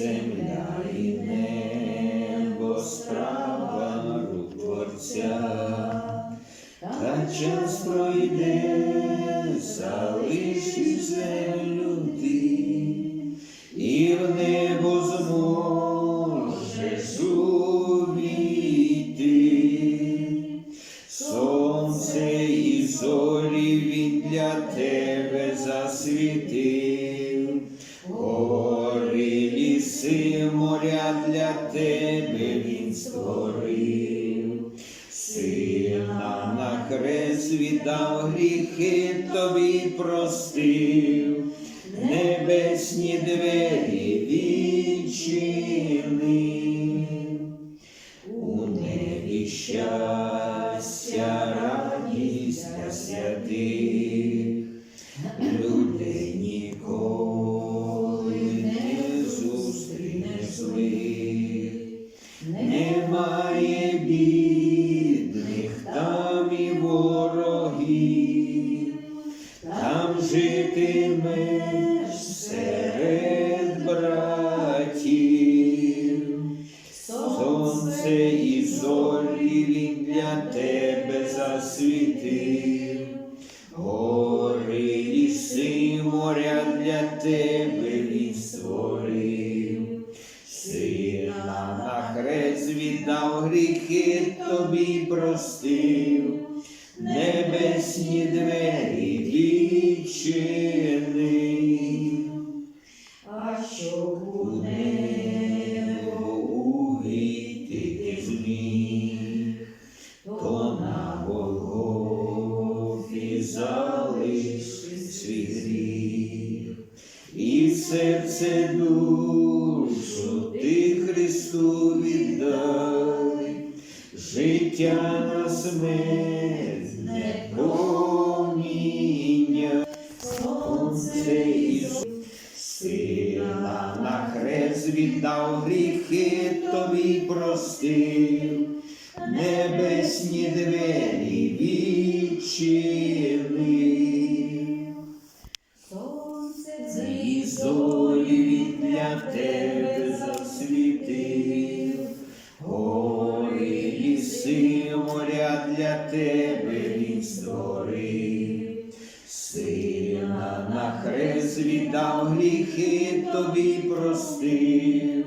земля і небо, справа рук Творця, та час пройде, залишиш землю ти, і в небо зможеш увійти. Сонце і зорі він для тебе засвітив, ліси, моря для тебе він створив, сина на хрест віддав гріхи тобі простив, небесні двері відчинив. У небі щастя, радість для святих, ворогів, там житимеш серед братів. Сонце і зорі для тебе засвітив, гори, ліси, моря для тебе він створив, сина на хрест віддав гріхи тобі простив, небесні двері відчинив. А щоб У небо увійти ти зміг, то на Голгофі залишив свій гріх, і серце душу ти Христу віддай, життя на смерть віддав гріхи тобі простив, небесні двері відчинив. сонце зорі для тебе засвітив, гори, ліси, моря для тебе він створив. Сина на хрест віддав гріхи тобі простив,